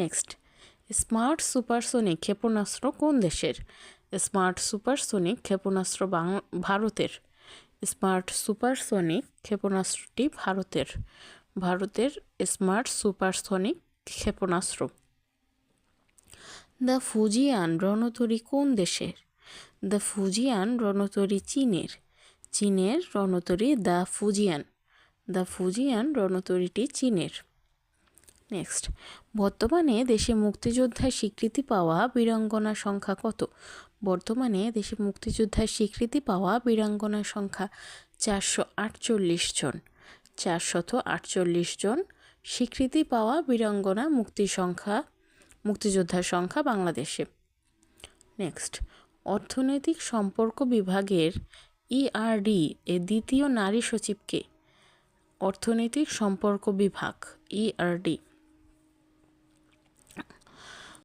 Next smart supersonic ক্ষেপণাস্ত্র কোন দেশের? স্মার্ট সুপারসোনিক ক্ষেপণাস্ত্র ভারতের। স্মার্ট সুপারসোনিক ক্ষেপণাস্ত্রটি ভারতের। ভারতের স্মার্ট সুপারসোনিক ক্ষেপণাস্ত্র। দ্য ফুজিয়ান রণতরী কোন দেশের? দ্য ফুজিয়ান রণতরী চীনের। চীনের রণতরী দ্য ফুজিয়ান দ্য ফুজিয়ান রণতরীটি চীনের। নেক্সট বর্তমানে দেশে মুক্তিযোদ্ধার স্বীকৃতি পাওয়া বীরাঙ্গনার সংখ্যা কত? বর্তমানে দেশে মুক্তিযোদ্ধার স্বীকৃতি পাওয়া বীরাঙ্গনার সংখ্যা চারশো আটচল্লিশ জন। চারশত আটচল্লিশ জন স্বীকৃতি পাওয়া বীরাঙ্গনা মুক্তির সংখ্যা, মুক্তিযোদ্ধার সংখ্যা বাংলাদেশে। নেক্সট অর্থনৈতিক সম্পর্ক বিভাগের ইআরডি এর দ্বিতীয় নারী সচিবকে অর্থনৈতিক সম্পর্ক বিভাগ ইআরডি